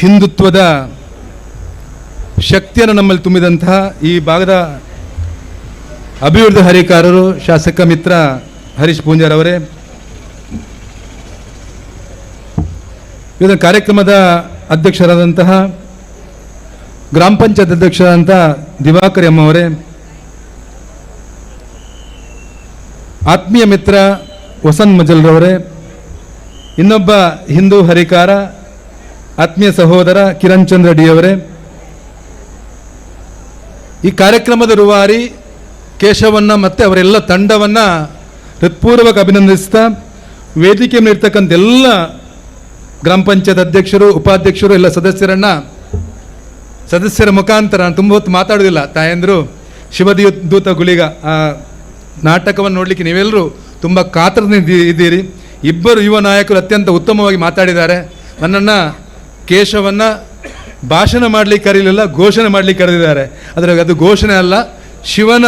ಹಿಂದುತ್ವದ ಶಕ್ತಿಯನ್ನು ನಮ್ಮಲ್ಲಿ ತುಂಬಿದಂತಹ ಈ ಭಾಗದ ಅಭಿವೃದ್ಧಿ ಹರಿಕಾರರು ಶಾಸಕ ಮಿತ್ರ ಹರೀಶ್ ಪೂಂಜಾರ್ ಅವರೇ ಕಾರ್ಯಕ್ರಮದ ಅಧ್ಯಕ್ಷರಾದಂತಹ ಗ್ರಾಮ ಪಂಚಾಯತ್ ಅಧ್ಯಕ್ಷರಾದಂಥ ದಿವಾಕರ್ ಎಮ್ಮವರೇ ಆತ್ಮೀಯ ಮಿತ್ರ ವಸಂತ್ ಮಜಲ್ರವರೇ, ಇನ್ನೊಬ್ಬ ಹಿಂದೂ ಹರಿಕಾರ ಆತ್ಮೀಯ ಸಹೋದರ ಕಿರಣ್ ಚಂದ್ರ ಡಿಯವರೇ ಈ ಕಾರ್ಯಕ್ರಮದ ರೂವಾರಿ ಕೇಶವನ್ನ ಮತ್ತು ಅವರೆಲ್ಲ ತಂಡವನ್ನು ಹೃತ್ಪೂರ್ವಕ ಅಭಿನಂದಿಸ್ತಾ ವೇದಿಕೆ ಮೇಲಿರ್ತಕ್ಕಂಥ ಎಲ್ಲ ಗ್ರಾಮ ಪಂಚಾಯತ್ ಅಧ್ಯಕ್ಷರು, ಉಪಾಧ್ಯಕ್ಷರು, ಎಲ್ಲ ಸದಸ್ಯರನ್ನ, ಸದಸ್ಯರ ಮುಖಾಂತರ ನಾನು ತುಂಬ ಹೊತ್ತು ಮಾತಾಡೋದಿಲ್ಲ ತಾಯಂದರು ಶಿವದೀ ದೂತ ಗುಳಿಗ ಆ ನಾಟಕವನ್ನು ನೋಡಲಿಕ್ಕೆ ನೀವೆಲ್ಲರೂ ತುಂಬ ಕಾತರದಿಂದ ಇದ್ದೀರಿ. ಇಬ್ಬರು ಯುವ ನಾಯಕರು ಅತ್ಯಂತ ಉತ್ತಮವಾಗಿ ಮಾತಾಡಿದ್ದಾರೆ. ನನ್ನನ್ನು ಕೇಶವನ್ನು ಭಾಷಣ ಮಾಡಲಿಕ್ಕೆ ಕರೀಲಿಲ್ಲ, ಘೋಷಣೆ ಮಾಡಲಿಕ್ಕೆ ಕರೆದಿದ್ದಾರೆ. ಅದರ ಅದು ಘೋಷಣೆ ಅಲ್ಲ, ಶಿವನ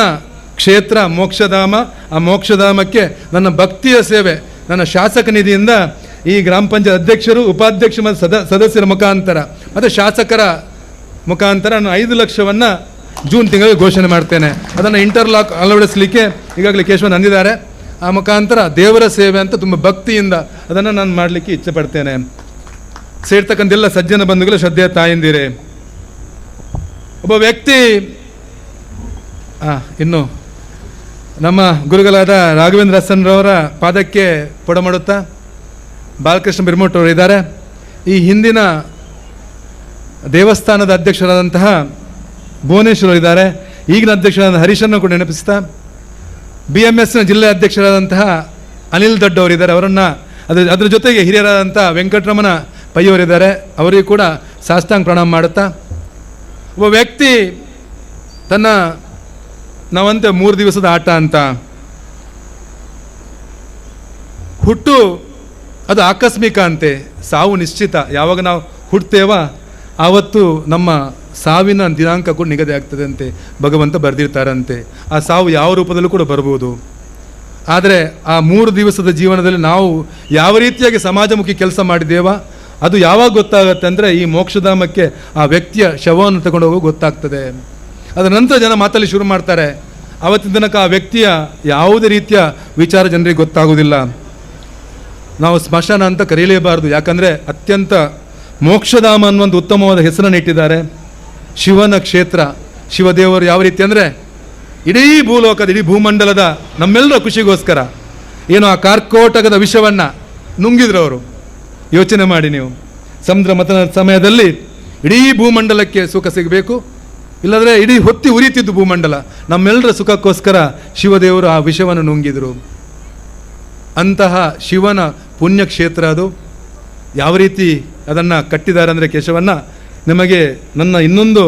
ಕ್ಷೇತ್ರ ಮೋಕ್ಷಧಾಮ, ಆ ಮೋಕ್ಷಧಾಮಕ್ಕೆ ನನ್ನ ಭಕ್ತಿಯ ಸೇವೆ, ನನ್ನ ಶಾಸಕ ನಿಧಿಯಿಂದ ಈ ಗ್ರಾಮ ಪಂಚಾಯತ್ ಅಧ್ಯಕ್ಷರು, ಉಪಾಧ್ಯಕ್ಷ ಮತ್ತು ಸದ, ಸದಸ್ಯರ ಮುಖಾಂತರ, ಮತ್ತು ಶಾಸಕರ ಮುಖಾಂತರ ನಾನು ಐದು ಲಕ್ಷವನ್ನು ಜೂನ್ ತಿಂಗಳಿಗೆ ಘೋಷಣೆ ಮಾಡ್ತೇನೆ. ಅದನ್ನು ಇಂಟರ್ಲಾಕ್ ಅಳವಡಿಸಲಿಕ್ಕೆ ಈಗಾಗಲೇ ಕೇಶವನ್ ಅಂದಿದ್ದಾರೆ. ಆ ಮುಖಾಂತರ ದೇವರ ಸೇವೆ ಅಂತ ತುಂಬ ಭಕ್ತಿಯಿಂದ ಅದನ್ನು ನಾನು ಮಾಡಲಿಕ್ಕೆ ಇಚ್ಛೆ ಪಡ್ತೇನೆ. ಸೇರ್ತಕ್ಕಂಥ ಎಲ್ಲ ಸಜ್ಜನ ಬಂಧುಗಳು ಶ್ರದ್ಧೆಯ ತಾಯಂದಿರೇ. ಒಬ್ಬ ವ್ಯಕ್ತಿ ಇನ್ನು ನಮ್ಮ ಗುರುಗಳಾದ ರಾಘವೇಂದ್ರ ಹಸನ್ರವರ ಪಾದಕ್ಕೆ ಪೊಡ ಮಾಡುತ್ತಾ ಬಾಲಕೃಷ್ಣ ಬಿರ್ಮೋಟ್ ಅವರು ಇದ್ದಾರೆ. ಈ ಹಿಂದಿನ ದೇವಸ್ಥಾನದ ಅಧ್ಯಕ್ಷರಾದಂತಹ ಭುವನೇಶ್ವರ ಇದ್ದಾರೆ. ಈಗಿನ ಅಧ್ಯಕ್ಷರಾದ ಹರೀಶನ್ನು ಕೂಡ ನೆನಪಿಸ್ತಾ ಬಿ ಎಂ ಎಸ್ನ ಜಿಲ್ಲೆ ಅಧ್ಯಕ್ಷರಾದಂತಹ ಅನಿಲ್ ದೊಡ್ಡವರು ಇದ್ದಾರೆ. ಅವರನ್ನು, ಅದರ ಅದರ ಜೊತೆಗೆ ಹಿರಿಯರಾದಂಥ ವೆಂಕಟರಮಣ ಪೈ ಅವರಿದ್ದಾರೆ ಅವರಿಗೂ ಕೂಡ ಸಾಷ್ಟಾಂಗ ಪ್ರಣಾಮ ಮಾಡುತ್ತಾ, ಒಬ್ಬ ವ್ಯಕ್ತಿ ತನ್ನ ನಾವಂತೆ ಮೂರು ದಿವಸದ ಆಟ ಅಂತ ಹುಟ್ಟು, ಅದು ಆಕಸ್ಮಿಕ ಅಂತೆ, ಸಾವು ನಿಶ್ಚಿತ, ಯಾವಾಗ ನಾವು ಹುಟ್ಟುತ್ತೇವ ಆವತ್ತು ನಮ್ಮ ಸಾವಿನ ದಿನಾಂಕ ಕೂಡ ನಿಗದಿ ಆಗ್ತದೆ ಅಂತೆ, ಭಗವಂತ ಬರೆದಿರ್ತಾರಂತೆ, ಆ ಸಾವು ಯಾವ ರೂಪದಲ್ಲೂ ಕೂಡ ಬರ್ಬೋದು ಆದರೆ ಆ ಮೂರು ದಿವಸದ ಜೀವನದಲ್ಲಿ ನಾವು ಯಾವ ರೀತಿಯಾಗಿ ಸಮಾಜಮುಖಿ ಕೆಲಸ ಮಾಡಿದ್ದೇವ ಅದು ಯಾವಾಗ ಗೊತ್ತಾಗುತ್ತೆ ಅಂದರೆ ಈ ಮೋಕ್ಷಧಾಮಕ್ಕೆ ಆ ವ್ಯಕ್ತಿಯ ಶವವನ್ನು ತಗೊಂಡು ಹೋಗೋ ಗೊತ್ತಾಗ್ತದೆ. ಅದರ ನಂತರ ಜನ ಮಾತಲ್ಲಿ ಶುರು ಮಾಡ್ತಾರೆ, ಅವತ್ತಿನ ತನಕ ಆ ವ್ಯಕ್ತಿಯ ಯಾವುದೇ ರೀತಿಯ ವಿಚಾರ ಜನರಿಗೆ ಗೊತ್ತಾಗೋದಿಲ್ಲ ನಾವು ಸ್ಮಶಾನ ಅಂತ ಕರೆಯಲೇಬಾರದು ಯಾಕಂದರೆ ಅತ್ಯಂತ ಮೋಕ್ಷಧಾಮ ಅನ್ನುವಂಥ ಉತ್ತಮವಾದ ಹೆಸರನ್ನು ಇಟ್ಟಿದ್ದಾರೆ. ಶಿವನ ಕ್ಷೇತ್ರ, ಶಿವದೇವರು ಯಾವ ರೀತಿ ಅಂದರೆ ಇಡೀ ಭೂಲೋಕದ, ಇಡೀ ಭೂಮಂಡಲದ ನಮ್ಮೆಲ್ಲರ ಖುಷಿಗೋಸ್ಕರ, ಏನು ಆ ಕಾರ್ಕೋಟಕದ ವಿಷವನ್ನು ನುಂಗಿದ್ರು ಅವರು. ಯೋಚನೆ ಮಾಡಿ ನೀವು. ಸಮುದ್ರ ಮತನ ಸಮಯದಲ್ಲಿ ಇಡೀ ಭೂಮಂಡಲಕ್ಕೆ ಸುಖ ಸಿಗಬೇಕು. ಇಲ್ಲದ್ರೆ ಇಡೀ ಹೊತ್ತಿ ಉರಿತಿದ್ದು ಭೂಮಂಡಲ. ನಮ್ಮೆಲ್ಲರ ಸುಖಕ್ಕೋಸ್ಕರ ಶಿವದೇವರು ಆ ವಿಷವನ್ನು ನುಂಗಿದ್ರು. ಅಂತಹ ಶಿವನ ಪುಣ್ಯಕ್ಷೇತ್ರ ಅದು. ಯಾವ ರೀತಿ ಅದನ್ನು ಕಟ್ಟಿದ್ದಾರೆ ಅಂದರೆ ಕೇಶವನ್ನು, ನಿಮಗೆ ನನ್ನ ಇನ್ನೊಂದು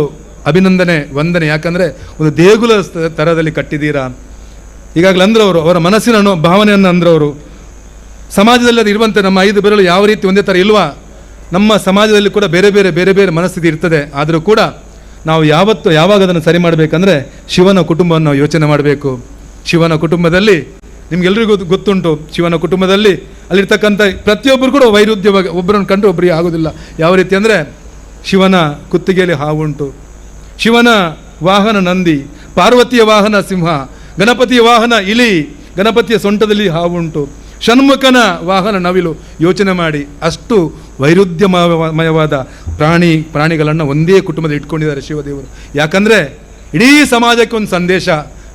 ಅಭಿನಂದನೆ, ವಂದನೆ. ಯಾಕಂದರೆ ಒಂದು ದೇಗುಲ ಥರದಲ್ಲಿ ಕಟ್ಟಿದ್ದೀರಾ? ಈಗಾಗಲೇ ಅಂದ್ರವರು, ಅವರ ಮನಸ್ಸಿನ ಭಾವನೆಯನ್ನು ಅಂದ್ರವರು. ಸಮಾಜದಲ್ಲಿ ಅದು ಇರುವಂತೆ ನಮ್ಮ ಐದು ಬೆರಳು ಯಾವ ರೀತಿ ಒಂದೇ ಥರ ಇಲ್ವಾ? ನಮ್ಮ ಸಮಾಜದಲ್ಲಿ ಕೂಡ ಬೇರೆ ಬೇರೆ ಬೇರೆ ಬೇರೆ ಮನಸ್ಥಿತಿ ಇರ್ತದೆ. ಆದರೂ ಕೂಡ ನಾವು ಯಾವತ್ತು ಯಾವಾಗ ಅದನ್ನು ಸರಿ ಮಾಡಬೇಕಂದ್ರೆ ಶಿವನ ಕುಟುಂಬವನ್ನು ಯೋಚನೆ ಮಾಡಬೇಕು. ಶಿವನ ಕುಟುಂಬದಲ್ಲಿ ನಿಮಗೆಲ್ಲರಿಗೂ ಗೊತ್ತುಂಟು. ಶಿವನ ಕುಟುಂಬದಲ್ಲಿ ಅಲ್ಲಿರ್ತಕ್ಕಂಥ ಪ್ರತಿಯೊಬ್ಬರು ಕೂಡ ವೈರುಧ್ಯವಾಗಿ ಒಬ್ಬರನ್ನು ಕಂಡು ಒಬ್ಬರಿಗೆ ಆಗೋದಿಲ್ಲ. ಯಾವ ರೀತಿ ಅಂದರೆ ಶಿವನ ಕುತ್ತಿಗೆಯಲ್ಲಿ ಹಾವುಂಟು. ಶಿವನ ವಾಹನ ನಂದಿ, ಪಾರ್ವತಿಯ ವಾಹನ ಸಿಂಹ, ಗಣಪತಿಯ ವಾಹನ ಇಲಿ, ಗಣಪತಿಯ ಸೊಂಟದಲ್ಲಿ ಹಾವುಂಟು. ಷಣ್ಮುಖನ ವಾಹನ ನವಿಲು ಯೋಚನೆ ಮಾಡಿ ಅಷ್ಟು ವೈರುಧ್ಯಮಯವಾದ ಪ್ರಾಣಿ ಪ್ರಾಣಿಗಳನ್ನು ಒಂದೇ ಕುಟುಂಬದಲ್ಲಿ ಇಟ್ಕೊಂಡಿದ್ದಾರೆ ಶಿವದೇವರು. ಯಾಕಂದರೆ ಇಡೀ ಸಮಾಜಕ್ಕೆ ಒಂದು ಸಂದೇಶ,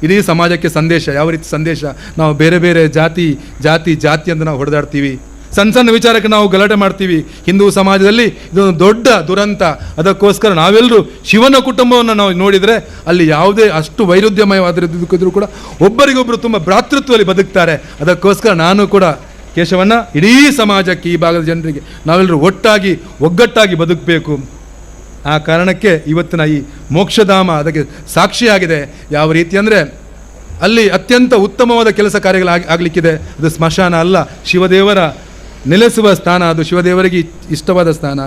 ಇಡೀ ಸಮಾಜಕ್ಕೆ ಸಂದೇಶ, ಯಾವ ರೀತಿ ಸಂದೇಶ? ನಾವು ಬೇರೆ ಬೇರೆ ಜಾತಿ ಜಾತಿ ಜಾತಿ ಅಂತ ನಾವು ಹೊಡೆದಾಡ್ತೀವಿ. ಸಣ್ಣ ಸಣ್ಣ ವಿಚಾರಕ್ಕೆ ನಾವು ಗಲಾಟೆ ಮಾಡ್ತೀವಿ. ಹಿಂದೂ ಸಮಾಜದಲ್ಲಿ ಇದೊಂದು ದೊಡ್ಡ ದುರಂತ. ಅದಕ್ಕೋಸ್ಕರ ನಾವೆಲ್ಲರೂ ಶಿವನ ಕುಟುಂಬವನ್ನು ನಾವು ನೋಡಿದರೆ ಅಲ್ಲಿ ಯಾವುದೇ ಅಷ್ಟು ವೈರುಧ್ಯಮಯವಾದಿದ್ರು ಕೂಡ ಒಬ್ಬರಿಗೊಬ್ಬರು ತುಂಬ ಭ್ರಾತೃತ್ವದಲ್ಲಿ ಬದುಕ್ತಾರೆ. ಅದಕ್ಕೋಸ್ಕರ ನಾನು ಕೂಡ ಕೇಶವನ್ನ ಇಡೀ ಸಮಾಜಕ್ಕೆ, ಈ ಭಾಗದ ಜನರಿಗೆ ನಾವೆಲ್ಲರೂ ಒಟ್ಟಾಗಿ, ಒಗ್ಗಟ್ಟಾಗಿ ಬದುಕಬೇಕು. ಆ ಕಾರಣಕ್ಕೆ ಇವತ್ತಿನ ಈ ಮೋಕ್ಷಧಾಮ ಅದಕ್ಕೆ ಸಾಕ್ಷಿಯಾಗಿದೆ. ಯಾವ ರೀತಿ ಅಂದರೆ ಅಲ್ಲಿ ಅತ್ಯಂತ ಉತ್ತಮವಾದ ಕೆಲಸ ಕಾರ್ಯಗಳಾಗಿ ಆಗ್ಲಿಕ್ಕಿದೆ. ಅದು ಸ್ಮಶಾನ ಅಲ್ಲ, ಶಿವದೇವರ ನೆಲೆಸುವ ಸ್ಥಾನ, ಅದು ಶಿವದೇವರಿಗೆ ಇಷ್ಟವಾದ ಸ್ಥಾನ.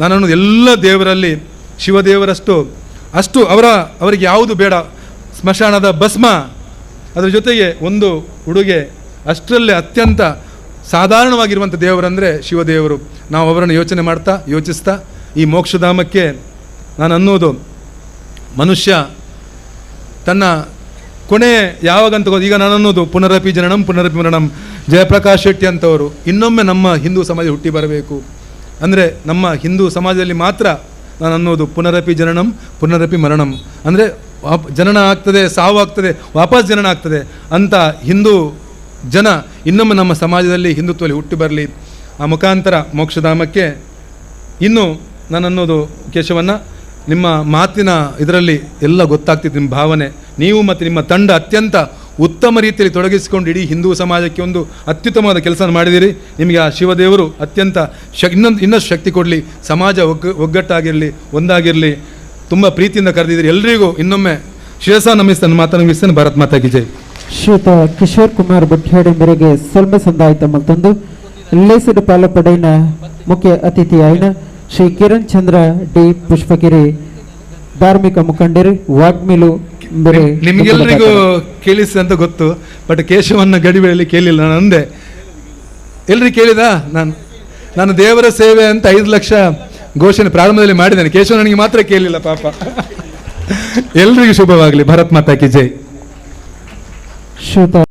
ನಾನು ಎಲ್ಲ ದೇವರಲ್ಲಿ ಶಿವದೇವರಷ್ಟು, ಅಷ್ಟು ಅವರ, ಅವರಿಗೆ ಯಾವುದು ಬೇಡ. ಸ್ಮಶಾನದ ಭಸ್ಮ, ಅದರ ಜೊತೆಗೆ ಒಂದು ಉಡುಗೆ, ಅಷ್ಟರಲ್ಲೇ ಅತ್ಯಂತ ಸಾಧಾರಣವಾಗಿರುವಂಥ ದೇವರಂದರೆ ಶಿವದೇವರು. ನಾವು ಅವರನ್ನು ಯೋಚನೆ ಮಾಡ್ತಾ, ಯೋಚಿಸ್ತಾ, ಈ ಮೋಕ್ಷಧಾಮಕ್ಕೆ ನಾನು ಅನ್ನೋದು ಮನುಷ್ಯ, ತನ್ನ ಕೊನೆ ಯಾವಾಗಂತ ಈಗ ನಾನು ಅನ್ನೋದು ಪುನರಪಿ ಜನನಂ, ಪುನರಪಿ ಮರಣಂ. ಜಯಪ್ರಕಾಶ್ ಶೆಟ್ಟಿ ಅಂತವರು ಇನ್ನೊಮ್ಮೆ ನಮ್ಮ ಹಿಂದೂ ಸಮಾಜ ಹುಟ್ಟಿ ಬರಬೇಕು. ಅಂದರೆ ನಮ್ಮ ಹಿಂದೂ ಸಮಾಜದಲ್ಲಿ ಮಾತ್ರ ನಾನು ಅನ್ನೋದು ಪುನರಪಿ ಜನನಂ, ಪುನರಪಿ ಮರಣಂ. ಅಂದರೆ ವಾಪ್, ಜನನ ಆಗ್ತದೆ, ಸಾವು ಆಗ್ತದೆ, ವಾಪಸ್ ಜನನ ಆಗ್ತದೆ ಅಂತ ಹಿಂದೂ ಜನ ಇನ್ನೊಮ್ಮೆ ನಮ್ಮ ಸಮಾಜದಲ್ಲಿ ಹಿಂದುತ್ವದಲ್ಲಿ ಹುಟ್ಟಿ ಬರಲಿ. ಆ ಮುಖಾಂತರ ಮೋಕ್ಷಧಾಮಕ್ಕೆ ಇನ್ನು ನಾನು ಅನ್ನೋದು ಕೇಶವನ್ನ ನಿಮ್ಮ ಮಾತಿನ ಇದರಲ್ಲಿ ಎಲ್ಲ ಗೊತ್ತಾಗ್ತಿತ್ತು, ನಿಮ್ಮ ಭಾವನೆ. ನೀವು ಮತ್ತು ನಿಮ್ಮ ತಂಡ ಅತ್ಯಂತ ಉತ್ತಮ ರೀತಿಯಲ್ಲಿ ತೊಡಗಿಸಿಕೊಂಡು ಇಡೀ ಹಿಂದೂ ಸಮಾಜಕ್ಕೆ ಒಂದು ಅತ್ಯುತ್ತಮವಾದ ಕೆಲಸ ಮಾಡಿದಿರಿ. ನಿಮಗೆ ಆ ಶಿವದೇವರು ಅತ್ಯಂತ ಶ ಇನ್ನೊಂದು ಇನ್ನಷ್ಟು ಶಕ್ತಿ ಕೊಡಲಿ. ಸಮಾಜ ಒಗ್ಗ ಒಗ್ಗಟ್ಟಾಗಿರಲಿ, ಒಂದಾಗಿರಲಿ. ತುಂಬ ಪ್ರೀತಿಯಿಂದ ಕರೆದಿದ್ದೀರಿ. ಎಲ್ಲರಿಗೂ ಇನ್ನೊಮ್ಮೆ ಶಿರಸ ನಮಿಸ್ತಾನೆ. ಮಾತನ್ನು ಮುಗಿಸ್ತೇನೆ. ಭಾರತ್ ಮಾತಾ ಕಿಜೆ ಜೈ. ಶ್ರೀಯುತ ಕಿಶೋರ್ ಕುಮಾರ್ ಬಟ್ಯಾಡಿ ಮೇರೆಗೆ ಸೊಲ್ಮೆ ಸಂದಾಯಿತ ಮತ್ತೊಂದು. ಲೇಸಡು ಪಾಲಪಡೆಯಿನ ಮುಖ್ಯ ಅತಿಥಿ ಆಯ್ನ ಶ್ರೀ ಕಿರಣ್ ಚಂದ್ರ ಡಿ. ಪುಷ್ಪಗಿರಿ ಧಾರ್ಮಿಕ ಮುಖಂಡರು, ವಾಗ್ಮಿಲು ಬೇರೆ ನಿಮಗೆಲ್ಲರಿಗೂ ಕೇಳಿಸಿ ಅಂತ ಗೊತ್ತು ಬಟ್ ಕೇಶವನ್ನ ಗಡಿಬೇಳಿ ಕೇಳಿಲ್ಲ. ನಾನು ಅಂದೆ ಎಲ್ರಿ ಕೇಳಿದ? ನಾನು ನಾನು ದೇವರ ಸೇವೆ ಅಂತ ಐದು ಲಕ್ಷ ಘೋಷಣೆ ಪ್ರಾರಂಭದಲ್ಲಿ ಮಾಡಿದ್ದೇನೆ. ಕೇಶವ ನನಗೆ ಮಾತ್ರ ಕೇಳಿಲ್ಲ ಪಾಪ. ಎಲ್ರಿಗೂ ಶುಭವಾಗಲಿ. ಭರತ್ ಮಾತಾ ಕಿ ಜೈ. ಶ್ರೀಯುತ